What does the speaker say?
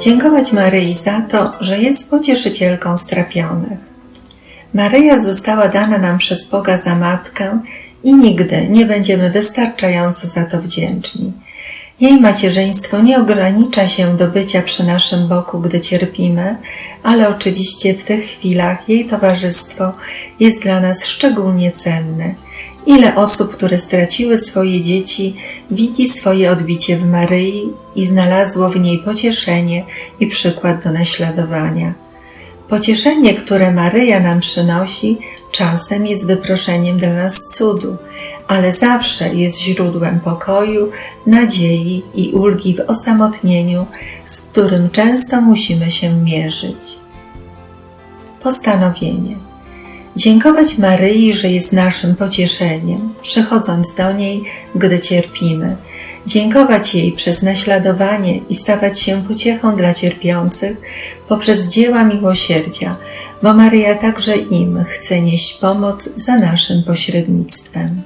Dziękować Maryi za to, że jest pocieszycielką strapionych. Maryja została dana nam przez Boga za matkę i nigdy nie będziemy wystarczająco za to wdzięczni. Jej macierzyństwo nie ogranicza się do bycia przy naszym boku, gdy cierpimy, ale oczywiście w tych chwilach jej towarzystwo jest dla nas szczególnie cenne. Ile osób, które straciły swoje dzieci, widzi swoje odbicie w Maryi i znalazło w niej pocieszenie i przykład do naśladowania. Pocieszenie, które Maryja nam przynosi, czasem jest wyproszeniem dla nas cudu, ale zawsze jest źródłem pokoju, nadziei i ulgi w osamotnieniu, z którym często musimy się mierzyć. Postanowienie. Dziękować Maryi, że jest naszym pocieszeniem, przychodząc do niej, gdy cierpimy. Dziękować jej przez naśladowanie i stawać się pociechą dla cierpiących poprzez dzieła miłosierdzia, bo Maryja także im chce nieść pomoc za naszym pośrednictwem.